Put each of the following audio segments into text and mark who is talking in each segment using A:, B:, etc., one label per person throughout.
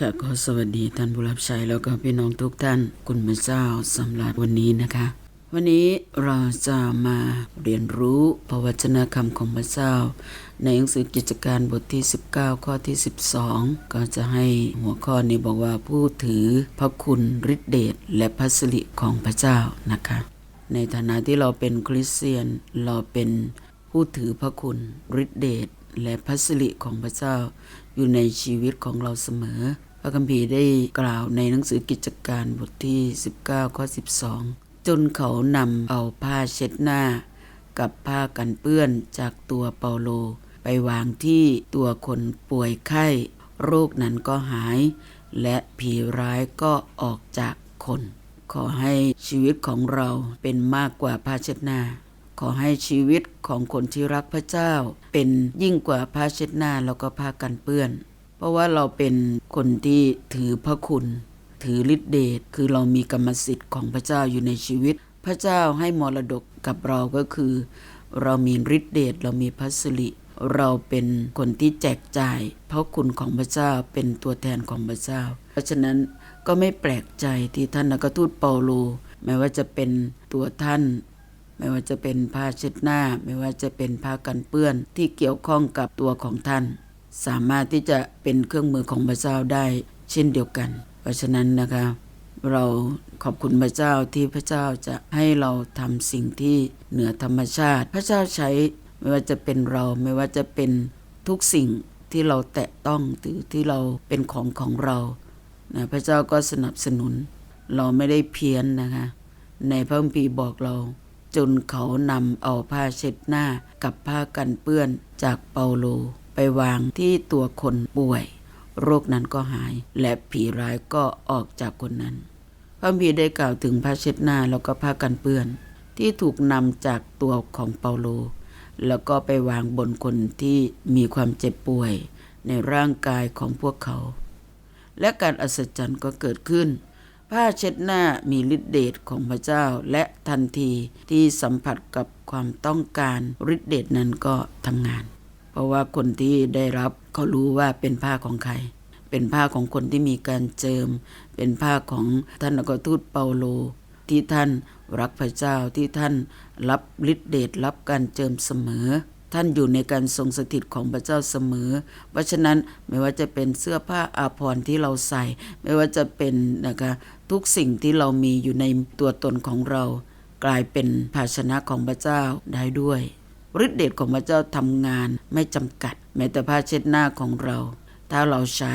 A: ค่ะก็สวัสดีท่านผู้รับใช้แล้วก็พี่น้องทุกท่านคุณพระเจ้าสำหรับวันนี้นะคะ วันนี้เราจะมาเรียนรู้พระวจนะคำของพระเจ้า ในหนังสือกิจการบทที่ 19 ข้อที่ 12 ก็จะให้หัวข้อนี้บอกว่าผู้ถือพระคุณฤทธิเดชและพระสิริของพระเจ้านะคะ ในฐานะที่เราเป็นคริสเตียนเราเป็นผู้ถือพระคุณฤทธิเดชและพระสิริของพระเจ้าอยู่ในชีวิตของเราเสมอ ระคัมภีร์ได้กล่าวในหนังสือกิจการบทที่ 19 ข้อ 12 จนเขานำเอาผ้าเช็ดหน้า กับผ้ากันเปื้อนจากตัวเปาโล ไปวางที่ตัวคนป่วยไข้ โรคนั้นก็หาย และผีร้ายก็ออกจากคน ขอให้ชีวิตของเราเป็นมากกว่าผ้าเช็ดหน้า ขอให้ชีวิตของคนที่รักพระเจ้า เป็นยิ่งกว่าผ้าเช็ดหน้าแล้วก็ผ้ากันเปื้อน เพราะว่าเราเป็นคนที่ถือพระคุณ ถือฤทธิเดชคือเรามีกรรมสิทธิ์ของพระเจ้าอยู่ในชีวิต พระเจ้าให้มรดกกับเราก็คือ เรามีฤทธิเดชเรามีพระสิริเราเป็นคนที่แจกจ่ายพระคุณของพระเจ้าเป็นตัวแทนของพระเจ้า เพราะฉะนั้นก็ไม่แปลกใจที่ท่านนักทูตเปาโลแม้ว่าจะเป็นตัวท่าน ไม่ว่าจะเป็นผ้าเช็ดหน้า ไม่ว่าจะเป็นผ้ากันเปื้อนที่เกี่ยวข้องกับตัวของท่าน สามารถที่จะเป็นเครื่องมือของพระเจ้าได้เช่นเดียวกัน เพราะฉะนั้นนะคะเราขอบคุณพระเจ้าที่พระเจ้าจะให้เราทำสิ่งที่เหนือธรรมชาติ พระเจ้าใช้ไม่ว่าจะเป็นเราไม่ว่าจะเป็นทุกสิ่งที่เราแตะต้องหรือที่เราเป็นของของเรานะพระเจ้าก็สนับสนุน เราไม่ได้เพี้ยนนะคะ ในพระคัมภีร์บอกเรา จนเขานำเอาผ้าเช็ดหน้ากับผ้ากันเปื้อนจากเปาโล ไปวางที่ตัวคนป่วย โรคนั้นก็หาย และผีร้ายก็ออกจากคนนั้นพระมีได้กล่าวถึงผ้าเช็ดหน้าแล้วก็ผ้ากันเปื้อน ที่ถูกนำจากตัวของเปาโล แล้วก็ไปวางบนคนที่มีความเจ็บป่วย ในร่างกายของพวกเขา และการอัศจรรย์ก็เกิดขึ้นผ้าเช็ดหน้ามีฤทธิเดชของพระเจ้าและทันทีที่สัมผัสกับความต้องการฤทธิเดชนั้นก็ทำงาน เพราะว่าคนที่ได้รับเขารู้ว่าเป็นผ้าของใคร เป็นผ้าของคนที่มีการเจิม เป็นผ้าของท่านอัครทูตเปาโล ที่ท่านรักพระเจ้าที่ท่านรับฤทธิเดชรับการเจิมเสมอ ท่านอยู่ในการทรงสถิตของพระเจ้าเสมอ เพราะฉะนั้นไม่ว่าจะเป็นเสื้อผ้าอาภรณ์ที่เราใส่ ไม่ว่าจะเป็นนะคะทุกสิ่งที่เรามีอยู่ในตัวตนของเรา กลายเป็นภาชนะของพระเจ้าได้ด้วย ฤทธิเดชของพระเจ้าทำงานไม่จำกัด แม้แต่ผ้าเช็ดหน้าของเรา ถ้าเราใช้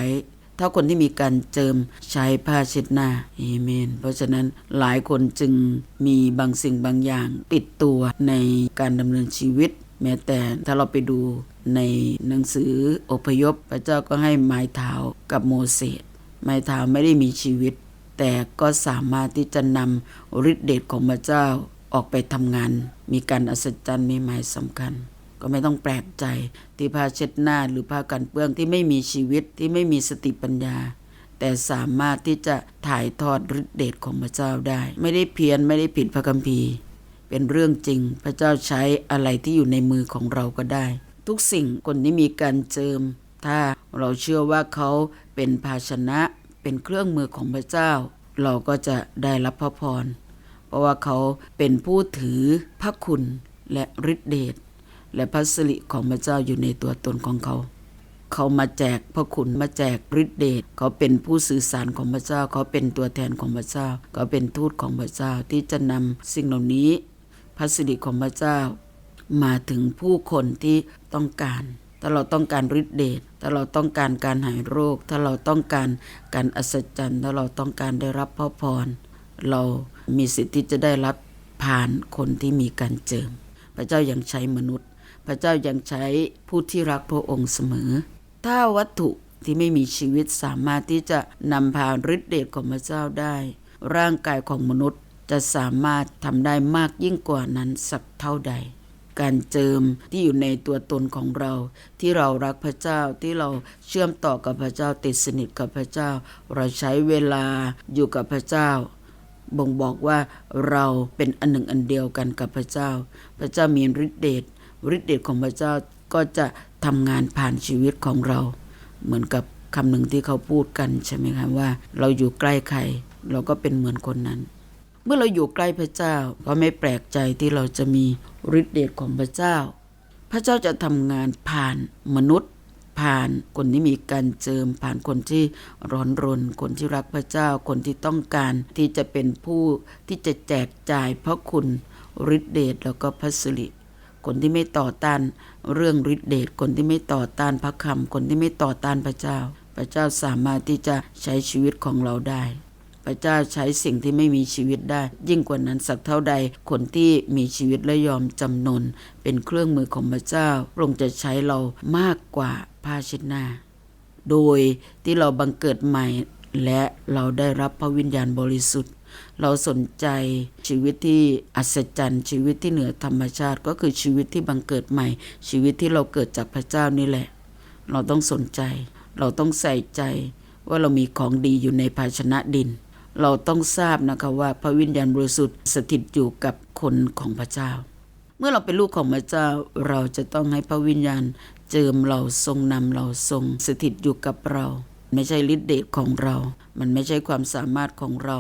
A: ถ้าคนที่มีการเจิมใช้ผ้าเช็ดหน้าเอเมน เพราะฉะนั้นหลายคนจึงมีบางสิ่งบางอย่าง ติดตัวในการดำเนินชีวิต แม้แต่ถ้าเราไปดูในหนังสืออพยพ พระเจ้าก็ให้ไม้เท้ากับโมเสสไม้เท้าไม่ได้มีชีวิต แต่ก็สามารถที่จะนำฤทธิเดชของพระเจ้า ออกไปทำงาน มีการอัศจรรย์มีหมายสำคัญ ก็ไม่ต้องแปลกใจที่ผ้าเช็ดหน้าหรือผ้ากันเปื้อนที่ไม่มีชีวิตที่ไม่มีสติปัญญา แต่สามารถที่จะถ่ายทอดฤทธิเดชของพระเจ้าได้ ไม่ได้เพี้ยนไม่ได้ผิดพระคัมภีร์ เป็นเรื่องจริง พระเจ้าใช้อะไรที่อยู่ในมือของเราก็ได้ ทุกสิ่งคนที่มีการเจิม ถ้าเราเชื่อว่าเขาเป็นภาชนะเป็นเครื่องมือของพระเจ้า เราก็จะได้รับพระพร เพราะว่าเขาเป็นผู้ถือพระคุณและฤทธิเดชและพระสิริของพระเจ้าอยู่ในตัวตนของเขา เขามาแจกพระคุณมาแจกฤทธิเดชเขาเป็นผู้สื่อสารของพระเจ้า เขาเป็นตัวแทนของพระเจ้า เขาเป็นทูตของพระเจ้าที่จะนำสิ่งเหล่านี้ พระสิริของพระเจ้า มาถึงผู้คนที่ต้องการถ้าเราต้องการฤทธิเดชถ้าเราต้องการการหายโรค ถ้าเราต้องการการอัศจรรย์ ถ้าเราต้องการได้รับพระพร เรา มีสิทธิ์ที่จะได้รับผ่านคนที่มีการเจิม พระเจ้ายังใช้มนุษย์ พระเจ้ายังใช้ผู้ที่รักพระองค์เสมอ ถ้าวัตถุที่ไม่มีชีวิตสามารถที่จะนำพาฤทธิเดชของพระเจ้าได้ ร่างกายของมนุษย์จะสามารถทำได้มากยิ่งกว่านั้นสักเท่าใด การเจิมที่อยู่ในตัวตนของเรา ที่เรารักพระเจ้าที่เราเชื่อมต่อกับพระเจ้าติดสนิทกับพระเจ้า เราใช้เวลาอยู่กับพระเจ้า บ่งบอกว่าเราเป็นอันหนึ่งอันเดียวกันกับพระเจ้า พระเจ้ามีฤทธิเดชฤทธิเดชของพระเจ้าก็จะทำงานผ่านชีวิตของเรา เหมือนกับคำหนึ่งที่เขาพูดกันใช่ไหมคะว่า เราอยู่ใกล้ใครเราก็เป็นเหมือนคนนั้น เมื่อเราอยู่ใกล้พระเจ้าก็ไม่แปลกใจที่เราจะมีฤทธิเดชของพระเจ้า พระเจ้าจะทำงานผ่านมนุษย์ ผ่านคนที่มีการเจิม ผ่านคนที่ร้อนรน คนที่รักพระเจ้า คนที่ต้องการที่จะเป็นผู้ที่จะแจกจ่ายพระคุณฤทธิเดชแล้วก็พระสิริคนที่ไม่ต่อต้านเรื่องฤทธิเดชคนที่ไม่ต่อต้านพระคำคนที่ไม่ต่อต้านพระเจ้า พระเจ้าสามารถที่จะใช้ชีวิตของเราได้ พระเจ้าใช้สิ่งที่ไม่มีชีวิตได้ ยิ่งกว่านั้นสักเท่าใดคนที่มีชีวิตและยอมจำนน เป็นเครื่องมือของพระเจ้าพระองค์จะใช้เรามากกว่า ผ้าชน้าโดยที่เราบังเกิดใหม่และเราได้รับพระวิญญาณบริสุทธิ์ เราสนใจชีวิตที่อัศจรรย์ ชีวิตที่เหนือธรรมชาติก็คือชีวิตที่บังเกิดใหม่ ชีวิตที่เราเกิดจากพระเจ้านี่แหละ เราต้องสนใจ เราต้องใส่ใจว่าเรามีของดีอยู่ในภาชนะดิน เราต้องทราบนะคะว่าพระวิญญาณบริสุทธิ์สถิตอยู่กับคนของพระเจ้า เมื่อเราเป็นลูกของพระเจ้า เราจะต้องให้พระวิญญาณ เจิมเราทรงนำเราทรงสถิตอยู่กับเรา ไม่ใช่ฤทธิเดชของเรา มันไม่ใช่ความสามารถของเรา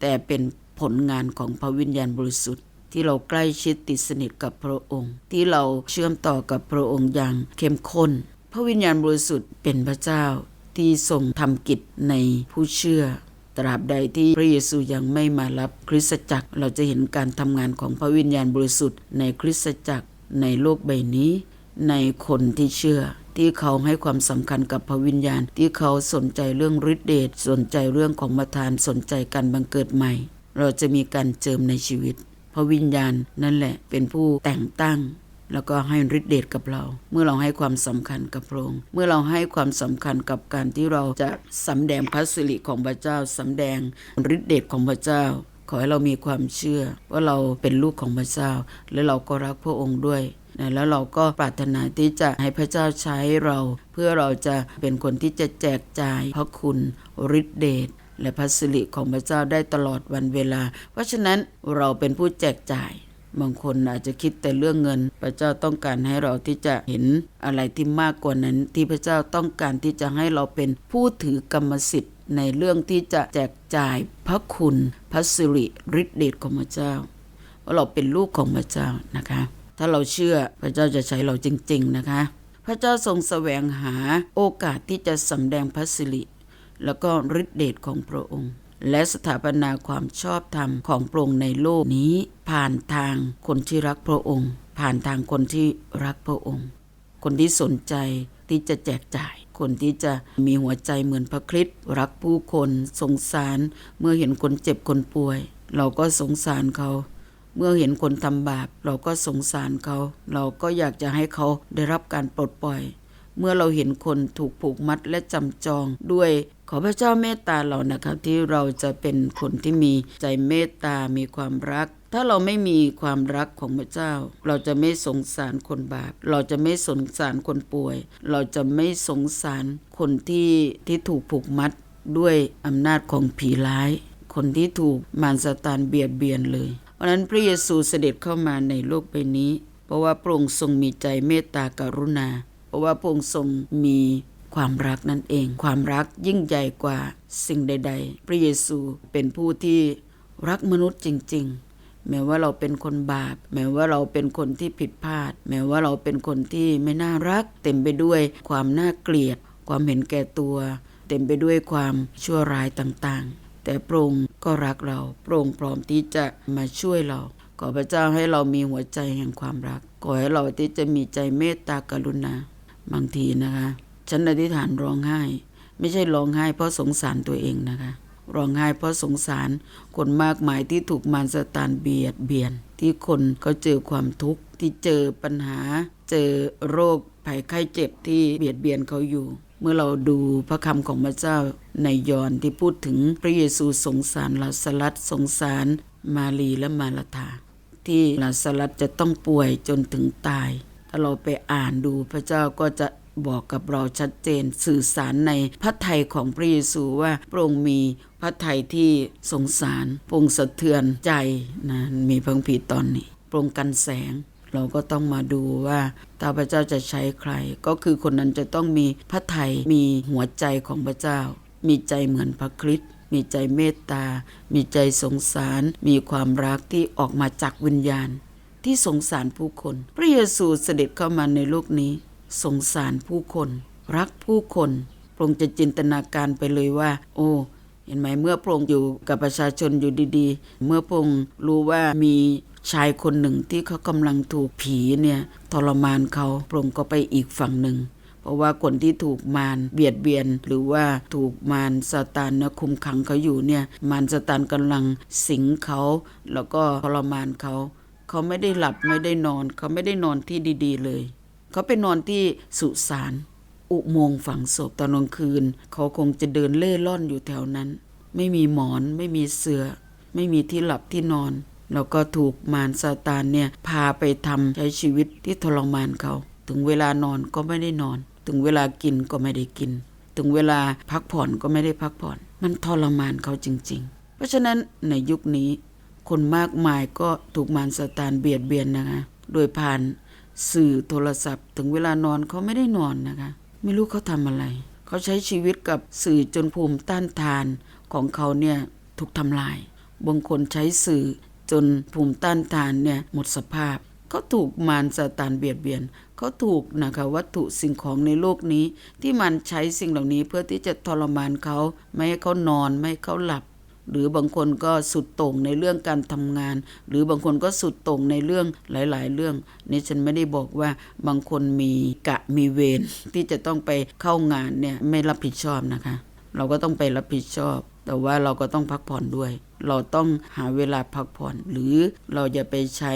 A: แต่เป็นผลงานของพระวิญญาณบริสุทธิ์ ที่เราใกล้ชิดติดสนิทกับพระองค์ ที่เราเชื่อมต่อกับพระองค์อย่างเข้มข้น พระวิญญาณบริสุทธิ์เป็นพระเจ้าที่ทรงทำกิจในผู้เชื่อตราบใดที่พระเยซูยังไม่มารับคริสตจักร เราจะเห็นการทำงานของพระวิญญาณบริสุทธิ์ในคริสตจักรในโลกใบนี้ ในคนที่เชื่อ ที่เขาให้ความสำคัญกับพระวิญญาณ ที่เขาสนใจเรื่องฤทธิเดชสนใจเรื่องของประทานสนใจการบังเกิดใหม่ เราจะมีการเจิมในชีวิต พระวิญญาณนั่นแหละเป็นผู้แต่งตั้งแล้วก็ให้ฤทธิเดชกับเรา เมื่อเราให้ความสำคัญกับพระองค์ เมื่อเราให้ความสำคัญกับการที่เราจะสำแดงพระสิริของพระเจ้าสำแดงฤทธิเดชของพระเจ้า ขอให้เรามีความเชื่อว่าเราเป็นลูกของพระเจ้า และเราก็รักพระองค์ด้วย นะแล้วเราก็ปรารถนาที่จะให้พระเจ้าใช้เรา เพื่อเราจะเป็นคนที่จะแจกจ่ายพระคุณฤทธิเดชและพระสิริของพระเจ้าได้ตลอดวันเวลา เพราะฉะนั้นเราเป็นผู้แจกจ่ายบางคนอาจจะคิดแต่เรื่องเงิน พระเจ้าต้องการให้เราที่จะเห็นอะไรที่มากกว่านั้น ที่พระเจ้าต้องการที่จะให้เราเป็นผู้ถือกรรมสิทธิ์ ในเรื่องที่จะแจกจ่ายพระคุณ พระสิริฤทธิเดชของพระเจ้าว่าเราเป็นลูกของพระเจ้านะคะ ถ้าเราเชื่อพระเจ้าจะใช้เราจริง ๆ นะคะ พระเจ้าทรงแสวงหาโอกาสที่จะสำแดงพระสิริแล้วก็ฤทธิเดชของพระองค์ และสถาปนาความชอบธรรมของพระองค์ในโลกนี้ ผ่านทางคนที่รักพระองค์ ผ่านทางคนที่รักพระองค์ คนที่สนใจที่จะแจกจ่าย คนที่จะมีหัวใจเหมือนพระคริสต์รักผู้คน สงสารเมื่อเห็นคนเจ็บคนป่วย เราก็สงสารเขา เมื่อเห็นคนทำบาป เราก็สงสารเขา เราก็อยากจะให้เขาได้รับการปลดปล่อย เมื่อเราเห็นคนถูกผูกมัดและจำจองด้วยขอพระเจ้าเมตตาเรานะครับที่เราจะเป็นคนที่มีใจเมตตา มีความรัก ถ้าเราไม่มีความรักของพระเจ้า เราจะไม่สงสารคนบาป เราจะไม่สงสารคนป่วย เราจะไม่สงสารคนที่ที่ถูกผูกมัดด้วยอำนาจของผีร้าย คนที่ถูกมารซาตานเบียดเบียนเลย เพราะนั้นพระเยซูเสด็จเข้ามาในโลกใบนี้ เพราะว่าพระองค์ทรงมีใจเมตตากรุณา เพราะว่าพระองค์ทรงมีความรักนั่นเอง ความรักยิ่งใหญ่กว่าสิ่งใด ๆ พระเยซูเป็นผู้ที่รักมนุษย์จริง ๆ แม้ว่าเราเป็นคนบาป แม้ว่าเราเป็นคนที่ผิดพลาด แม้ว่าเราเป็นคนที่ไม่น่ารัก เต็มไปด้วยความน่าเกลียด ความเห็นแก่ตัว เต็มไปด้วยความชั่วร้ายต่างๆ แต่พระองค์ ก็รักเราพระองพร้อมที่จะมาช่วยเราขอพระเจ้าให้เรามีหัวใจแห่งความรักขอให้เราที่จะมีใจเมตตากรุณาบางทีนะคะ ฉันอธิษฐานร้องไห้ ไม่ใช่ร้องไห้เพราะสงสารตัวเองนะคะร้องไห้เพราะสงสารคนมากมายที่ถูกมารสตานเบียดเบียน ที่คนเขาเจอความทุกข์ที่เจอปัญหา เจอโรคภัยไข้เจ็บที่เบียดเบียนเขาอยู่ เมื่อเราดูพระคำของพระเจ้าในยอห์นที่พูดถึงพระเยซูสงสารลาสลัดสงสารมารีและมาลาธาที่ลาสลัดจะต้องป่วยจนถึงตาย ถ้าเราไปอ่านดูพระเจ้าก็จะบอกกับเราชัดเจนสื่อสารในพระทัยของพระเยซูว่าพระองค์มีพระทัยที่สงสารพระองค์สะเทือนใจนะมีพระคัมภีตอนนี้พระองค์กันแสง เราก็ต้องมาดูว่าถ้าพระเจ้าจะใช้ใคร ก็คือคนนั้นจะต้องมีพระทัยมีหัวใจของพระเจ้า มีใจเหมือนพระคริสต์มีใจเมตตา มีใจสงสาร มีความรักที่ออกมาจากวิญญาณ ที่สงสารผู้คน พระเยซูเสด็จเข้ามาในโลกนี้ สงสารผู้คน รักผู้คนพระองค์จะจินตนาการไปเลยว่า โอ้เห็นไหมเมื่อพระองค์อยู่กับประชาชนอยู่ดีๆ เมื่อพระองค์รู้ว่ามี ชายคนหนึ่งที่เขากำลังถูกผีเนี่ยทรมานเขาพรงก็ไปอีกฝั่งหนึ่ง เพราะว่าคนที่ถูกมารเบียดเบียน หรือว่าถูกมารซาตานนะคุมขังเขาอยู่เนี่ยมารซาตานกำลังสิงเขาแล้วก็ทรมานเขาเขาไม่ได้หลับไม่ได้นอน เขาไม่ได้นอนที่ดี ๆ เลย เขาไปนอนที่สุสานอุโมงค์ฝังศพตอนกลางคืน เขาคงจะเดินเล่ร่อนอยู่แถวนั้น ไม่มีหมอน ไม่มีเสือ่อ ไม่มีที่หลับที่นอน แล้วก็ถูกมารซาตานเนี่ยพาไปทำใช้ชีวิตที่ทรมานเขา ถึงเวลานอนก็ไม่ได้นอน ถึงเวลากินก็ไม่ได้กิน ถึงเวลาพักผ่อนก็ไม่ได้พักผ่อน มันทรมานเขาจริง ๆ เพราะฉะนั้นในยุคนี้ คนมากมายก็ถูกมารซาตานเบียดเบียนนะคะ โดยผ่านสื่อโทรศัพท์ ถึงเวลานอนเขาไม่ได้นอนนะคะ ไม่รู้เขาทำอะไร เขาใช้ชีวิตกับสื่อจนภูมิต้านทานของเขาเนี่ยถูกทำลายบางคนใช้สื่อ จนภูมิต้านทานเนี่ยหมดสภาพเขาถูกมารซาตานเบียดเบียนเขาถูกนะคะวัตถุสิ่งของในโลกนี้ ที่มันใช้สิ่งเหล่านี้เพื่อที่จะทรมานเขาไม่ให้เขานอนไม่ให้เขาหลับ หรือบางคนก็สุดโต่งในเรื่องการทำงาน หรือบางคนก็สุดโต่งในเรื่องหลาย ๆ เรื่องนี่ฉันไม่ได้บอกว่าบางคนมีกะมีเวรที่จะต้องไปเข้างานเนี่ยไม่รับผิดชอบนะคะ เราก็ต้องไปรับผิดชอบ แต่ว่าเราก็ต้องพักผ่อนด้วย เราต้องหาเวลาพักผ่อน หรือเราจะไปใช้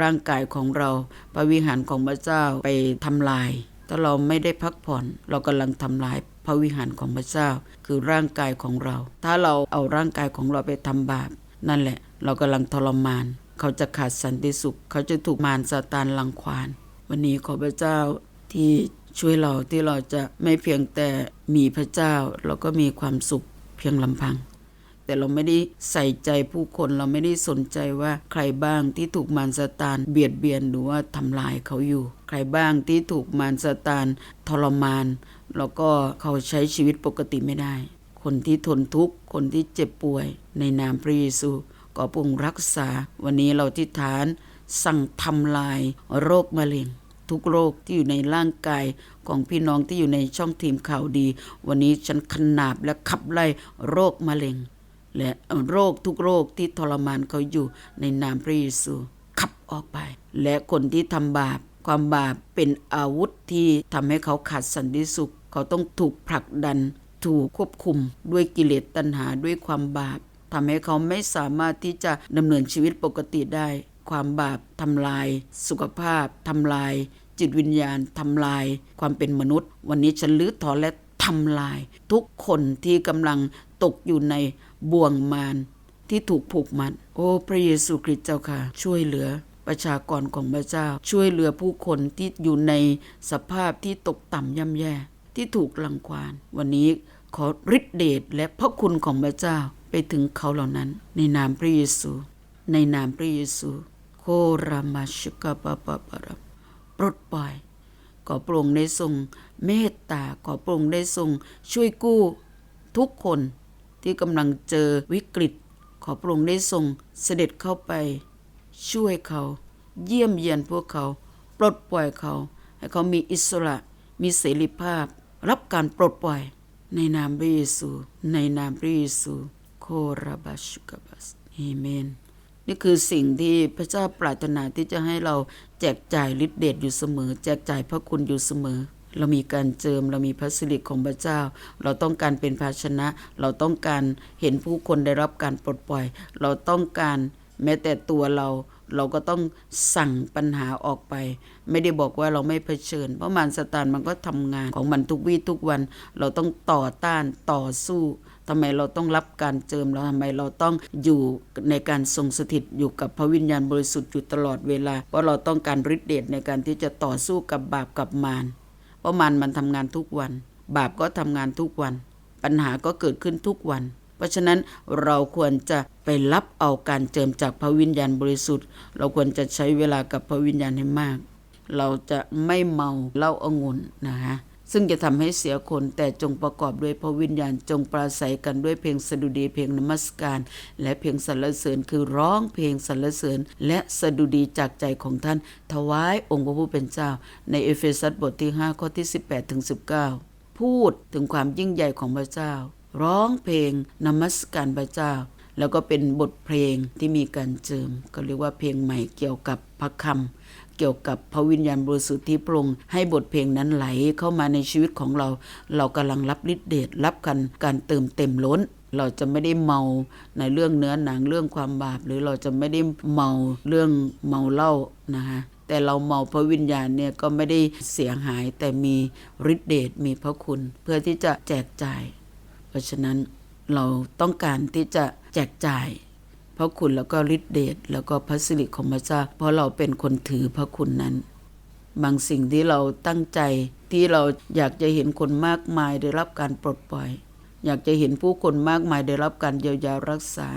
A: ร่างกายของเราพระวิหารของพระเจ้าไปทำลาย ถ้าเราไม่ได้พักผ่อน เรากำลังทำลายพระวิหารของพระเจ้า คือร่างกายของเรา ถ้าเราเอาร่างกายของเราไปทำบาป นั่นแหละ เรากำลังทรมาน เขาจะขาดสันติสุข เขาจะถูกมารซาตานลังควาน วันนี้ขอพระเจ้าที่ช่วยเราที่เราจะไม่เพียงแต่มีพระเจ้าเราก็มีความสุขเพียงลำพัง แต่เราไม่ได้ใส่ใจผู้คนเราไม่ได้สนใจว่าใครบ้างที่ถูกมารซาตานเบียดเบียนหรือว่าทำลายเขาอยู่ ใครบ้างที่ถูกมารซาตานทรมาน แล้วก็เขาใช้ชีวิตปกติไม่ได้ คนที่ทนทุกข์ คนที่เจ็บป่วย ในนามพระเยซูก็ปรุงรักษา วันนี้เราที่ฐานสั่งทำลายโรคมะเร็งทุกโรคที่อยู่ในร่างกายของพี่น้องที่อยู่ในช่องทีมข่าวดี วันนี้ฉันขนาบและขับไล่โรคมะเร็ง และโรคทุกโรคที่ทรมานเขาอยู่ในนามพระเยซูขับออกไป และคนที่ทำบาปความบาปเป็นอาวุธที่ทำให้เขาขาดสันติสุข เขาต้องถูกผลักดัน ถูกควบคุมด้วยกิเลสตัณหาด้วยความบาปทำให้เขาไม่สามารถที่จะดำเนินชีวิตปกติได้ ความบาปทำลาย สุขภาพทำลาย จิตวิญญาณทำลาย ความเป็นมนุษย์ วันนี้ฉันลื้อถอนและทำลาย ทุกคนที่กำลังตกอยู่ใน บ่วงมารที่ถูกผูกมัด โอ้ พระเยซูคริสต์เจ้าค่ะ ช่วยเหลือประชากรของพระเจ้า ช่วยเหลือผู้คนที่อยู่ในสภาพที่ตกต่ำย่ำแย่ ที่ถูกลังควาน วันนี้ขอฤทธิเดชและพระคุณของพระเจ้าไปถึงเขาเหล่านั้น ในนามพระเยซู ในนามพระเยซูโครามาชกาปะปะปะระปลดปล่อย ขอพระองได้ทรงเมตตาขอพระองได้ทรงช่วยกู้ทุกคน ที่กำลังเจอวิกฤต ขอพระองค์ได้ทรงเสด็จเข้าไป ช่วยเขา เยี่ยมเยียนพวกเขา ปลดปล่อยเขา ให้เขามีอิสระ มีเสรีภาพ รับการปลดปล่อย ในนามพระเยซู ในนามพระเยซูโคราบาชุกบัสเอเมนนี่คือสิ่งที่พระเจ้าปรารถนาที่จะให้เราแจกจ่ายฤทธิเดชอยู่เสมอ แจกจ่ายพระคุณอยู่เสมอ เรามีการเจิมเรามีพระสิริของพระเจ้า เราต้องการเป็นภาชนะ เราต้องการเห็นผู้คนได้รับการปลดปล่อย เราต้องการแม้แต่ตัวเราเราก็ต้องสั่งปัญหาออกไป ไม่ได้บอกว่าเราไม่เผชิญ เพราะมารสตานมันก็ทำงานของมันทุกวี่ทุกวัน เราต้องต่อต้านต่อสู้ทำไมเราต้องรับการเจิมเราทำไมเราต้องอยู่ในการทรงสถิตอยู่กับพระวิญญาณบริสุทธิ์อยู่ตลอดเวลาเพราะเราต้องการฤทธิเดชในการที่จะต่อสู้กับบาปกับมาร เพราะมันมันทำงานทุกวัน บาปก็ทำงานทุกวัน ปัญหาก็เกิดขึ้นทุกวัน เพราะฉะนั้นเราควรจะไปรับเอาการเจิมจากพระวิญญาณบริสุทธิ์ เราควรจะใช้เวลากับพระวิญญาณให้มาก เราจะไม่เมาเหล้าองุ่นนะคะ ซึ่งจะทำให้เสียคนแต่จงประกอบด้วยพระวิญญาณจงปราศัยกันด้วยเพลงสดุดีเพลงนมัสการ และเพลงสรรเสริญคือร้องเพลงสรรเสริญ และสดุดีจากใจของท่าน ถวายองค์พระผู้เป็นเจ้า ในเอเฟซัสบทที่ 5 ข้อที่ 18ถึง19 พูดถึงความยิ่งใหญ่ของพระเจ้า ร้องเพลงนมัสการพระเจ้า แล้วก็เป็นบทเพลงที่มีการเจิม ก็เรียกว่าเพลงใหม่เกี่ยวกับพระคำ เกี่ยวกับพระวิญญาณบริสุทธิ์ที่พรงค์ให้บทเพลงนั้นไหลเข้ามาในชีวิตของเรา เรากำลังรับฤทธิเดชรับกันการเติมเต็มล้นเราจะไม่ได้เมาในเรื่องเนื้อหนังเรื่องความบาป หรือเราจะไม่ได้เมาเรื่องเมาเหล้านะคะแต่เราเมาพระวิญญาณเนี่ยก็ไม่ได้เสียหายแต่มีฤทธิเดชมีพระคุณเพื่อที่จะแจกจ่าย เพราะฉะนั้นเราต้องการที่จะแจกจ่าย ระคุณแล้วก็ฤทธิเดชแล้วก็พระสิริของพระเจ้า เพราะเราเป็นคนถือพระคุณนั้น บางสิ่งที่เราตั้งใจที่เราอยากจะเห็นคนมากมายได้รับการปลดปล่อย อยากจะเห็นผู้คนมากมายได้รับการเยียวยารักษา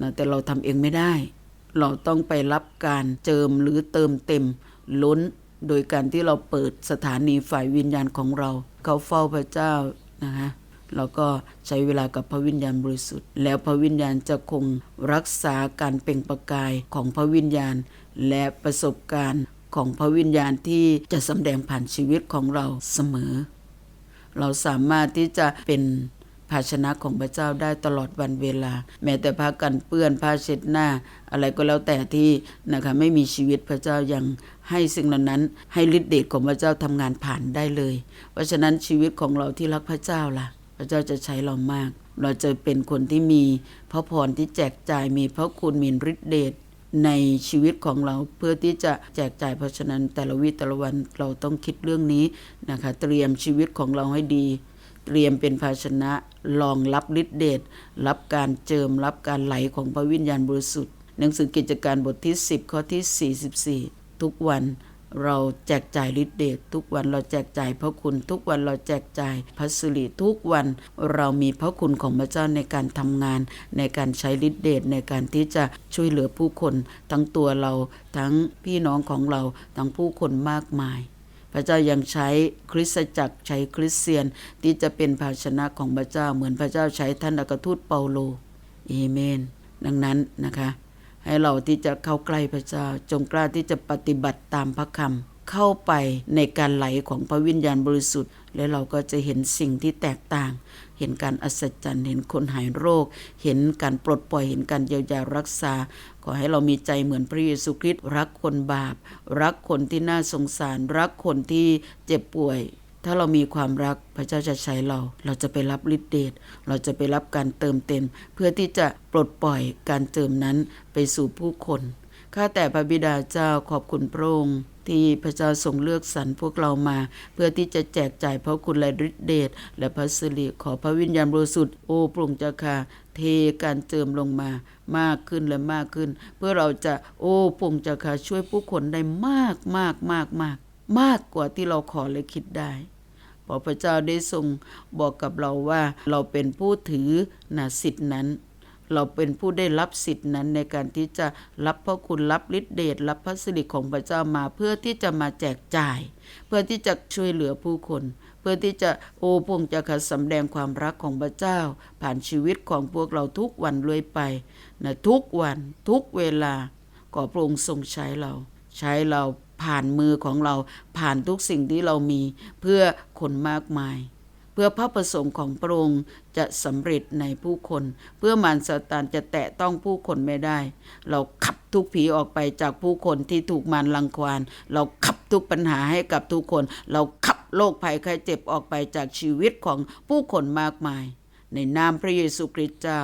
A: นะแต่เราทำเองไม่ได้ เราต้องไปรับการเจิมหรือเติมเต็ม ล้นโดยการที่เราเปิดสถานีฝ่ายวิญญาณของเรา เขาเฝ้าพระเจ้านะคะ เราก็ใช้เวลากับพระวิญญาณบริสุทธิ์ แล้วพระวิญญาณจะคงรักษาการเปล่งประกายของพระวิญญาณ และประสบการณ์ของพระวิญญาณที่จะสำแดงผ่านชีวิตของเราเสมอ เราสามารถที่จะเป็นภาชนะของพระเจ้าได้ตลอดวันเวลา แม้แต่ผ้ากันเปื้อนผ้าเช็ดหน้า อะไรก็แล้วแต่ที่นะคะไม่มีชีวิตพระเจ้ายังให้สิ่งเหล่านั้นให้ฤทธิ์เดชของพระเจ้าทำงานผ่านได้เลย เพราะฉะนั้นชีวิตของเราที่รักพระเจ้าล่ะ ระเจ้าจะใช้เรามาก เราจะเป็นคนที่มีพระพรที่แจกจ่ายมีพระคุณมีฤทธิเดชในชีวิตของเราเพื่อที่จะแจกจ่ายเพราะฉะนั้นแต่ละวิแต่ละวันเราต้องคิดเรื่องนี้นะคะ เตรียมชีวิตของเราให้ดี เตรียมเป็นภาชนะรองรับฤทธิเดชรับการเจิมรับการไหลของพระวิญญาณบริสุทธิ์หนังสือกิจการบทที่ 10 ข้อที่ 44 ทุกวัน เราแจกจ่ายฤทธิเดชทุกวันเราแจกจ่ายพระคุณทุกวันเราแจกจ่ายพระสิริทุกวันเรามีพระคุณของพระเจ้าในการทำงาน ในการใช้ฤทธิเดชในการที่จะช่วยเหลือผู้คนทั้งตัวเราทั้งพี่น้องของเราทั้งผู้คนมากมายพระเจ้ายังใช้คริสตจักรใช้คริสเตียนที่จะเป็นภาชนะของพระเจ้าเหมือนพระเจ้าใช้ท่านอัครทูตเปาโลเอเมน ดังนั้นนะคะ ให้เราที่จะเข้าใกล้พระเจ้า จงกล้าที่จะปฏิบัติตามพระคำเข้าไปในการไหลของพระวิญญาณบริสุทธิ์ และเราก็จะเห็นสิ่งที่แตกต่าง เห็นการอัศจรรย์เห็นคนหายโรค เห็นการปลดปล่อยเห็นการเยียวยารักษา ขอให้เรามีใจเหมือนพระเยซูคริสต์รักคนบาป รักคนที่น่าสงสาร รักคนที่เจ็บป่วย ถ้าเรามีความรักพระเจ้าจะใช้เรา เราจะไปรับฤทธิเดชเราจะไปรับการเติมเต็ม เพื่อที่จะปลดปล่อยการเติมนั้นไปสู่ผู้คนข้าแต่พระบิดาเจ้าขอบคุณพระองค์ที่พระเจ้าทรงเลือกสรรพวกเรามา เพื่อที่จะแจกจ่ายพระคุณและฤทธิเดชและพระสิริขอพระวิญญาณบริสุทธิ์โอ้ปรุงเจ้าค่ะเทการเติมลงมามากขึ้นและมากขึ้น เพื่อเราจะโอ้ปรุงเจ้าค่ะช่วยผู้คนได้มากมากมากมากมากกว่าที่เราขอและคิดได้ พราะพระเจ้าได้ทรงบอกกับเราว่าเราเป็นผู้ถือนาสิทธินั้น เราเป็นผู้ได้รับสิทธินั้นในการที่จะรับพระคุณรับฤทธิเดชรับพระสิริของพระเจ้ามาเพื่อที่จะมาแจกจ่าย เพื่อที่จะช่วยเหลือผู้คนเพื่อที่จะโอ้พงจะขัดสำแดงความรักของพระเจ้า ผ่านชีวิตของพวกเราทุกวันเลยไปนะทุกวันทุกเวลาขอพระองค์ทรงใช้เรา ใช้เรา ผ่านมือของเราผ่านทุกสิ่งที่เรามีเพื่อคนมากมาย เพื่อพระประสงค์ของพระองค์จะสำเร็จในผู้คน เพื่อมารซาตานจะแตะต้องผู้คนไม่ได้ เราขับทุกผีออกไปจากผู้คนที่ถูกมารลังควานเราขับทุกปัญหาให้กับทุกคน เราขับโรคภัยไข้เจ็บออกไปจากชีวิตของผู้คนมากมาย ในนามพระเยซูคริสต์เจ้า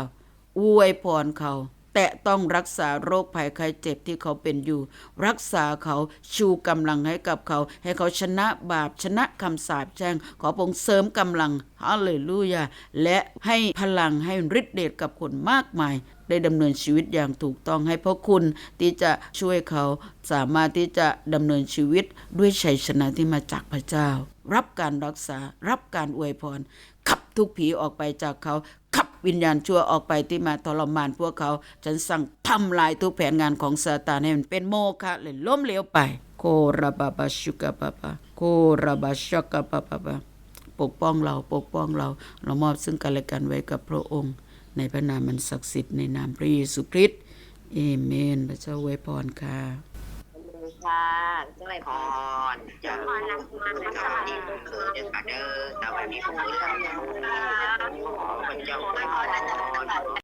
A: อวยพรเขา แต่ต้องรักษาโรคภัยไข้เจ็บที่เขาเป็นอยู่ รักษาเขาชูกำลังให้กับเขา ให้เขาชนะบาปชนะคำสาปแช่ง ขอพระองค์เสริมกำลังฮาเลลูยาและให้พลังให้ฤทธิเดชกับคนมากมาย ได้ดำเนินชีวิตอย่างถูกต้องให้พระคุณที่จะช่วยเขาสามารถที่จะดำเนินชีวิตด้วยชัยชนะที่มาจากพระเจ้า รับการรักษารับการอวยพรขับทุกผีออกไปจากเขา วิญญาณชั่วออกไปที่มาทรมานพวกเขา ฉันสั่งทำลายทุกแผนงานของซาตานให้มันเป็นโมฆะเลยล้มเหลวไป โคราบาบาชุกะปะปะโคราบาชกกะปะปะปะปกป้องเราปกป้องเรา เรามอบซึ่งกันและกันไว้กับพระองค์ ในพระนามมันศักดิ์สิทธิ์ในนามพระเยซูคริสต์เอเมน พระเจ้าอวยพรค่ะ
B: ค่ะช่วยพ
C: พ
B: ร
C: รจะพรนะครับที่เกิดจะตัดเด้อแต่วันนี้ผมจะขอพระเจ้าพร